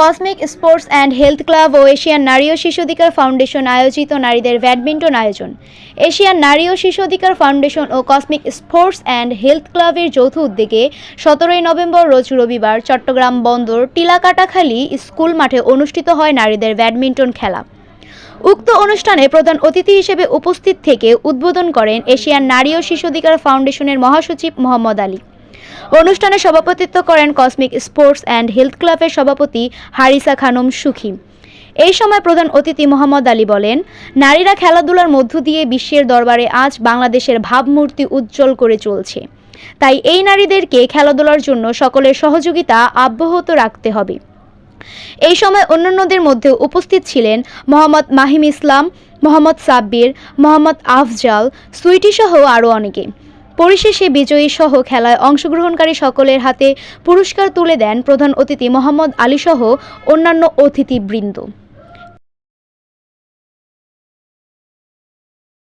Cosmic sports and health club O Asian নারী ও শিশু অধিকার ফাউন্ডেশন আয়োজিত নারীদের ব্যাডমিন্টন আয়োজন। এশিয়ান নারী ও শিশু অধিকার ফাউন্ডেশন ও কসমিক স্পোর্টস অ্যান্ড হেলথ ক্লাবের যৌথ উদ্যোগে সতেরোই নভেম্বর রোজ রবিবার চট্টগ্রাম বন্দর টিলাকাটাখালী স্কুল মাঠে অনুষ্ঠিত হয় নারীদের ব্যাডমিন্টন খেলা। উক্ত অনুষ্ঠানে প্রধান অতিথি হিসেবে উপস্থিত থেকে উদ্বোধন করেন এশিয়ান নারী ও শিশু অধিকার ফাউন্ডেশনের মহাসচিব মোহাম্মদ আলী। অনুষ্ঠানে সভাপতিত্ব করেন কসমিক স্পোর্টস অ্যান্ড হেলথ ক্লাবের সভাপতি হারিসা খানম সুখী। এই সময় প্রধান অতিথি মোহাম্মদ আলী বলেন, নারীরা খেলাধুলার মধ্য দিয়ে বিশ্বের দরবারে আজ বাংলাদেশের ভাবমূর্তি উজ্জ্বল করে চলছে। তাই এই নারীদেরকে খেলাধুলার জন্য সকলের সহযোগিতা অব্যাহত রাখতে হবে। এই সময় অন্যান্যদের মধ্যে উপস্থিত ছিলেন মোহাম্মদ মাহিম ইসলাম, মোহাম্মদ সাব্বির, মোহাম্মদ আফজাল সুইটি সহ আরও অনেকে। পরিশেষে বিজয়ী সহ খেলায় অংশগ্রহণকারী সকলের হাতে পুরস্কার তুলে দেন প্রধান অতিথি মোহাম্মদ আলী সহ অন্যান্য অতিথিবৃন্দ।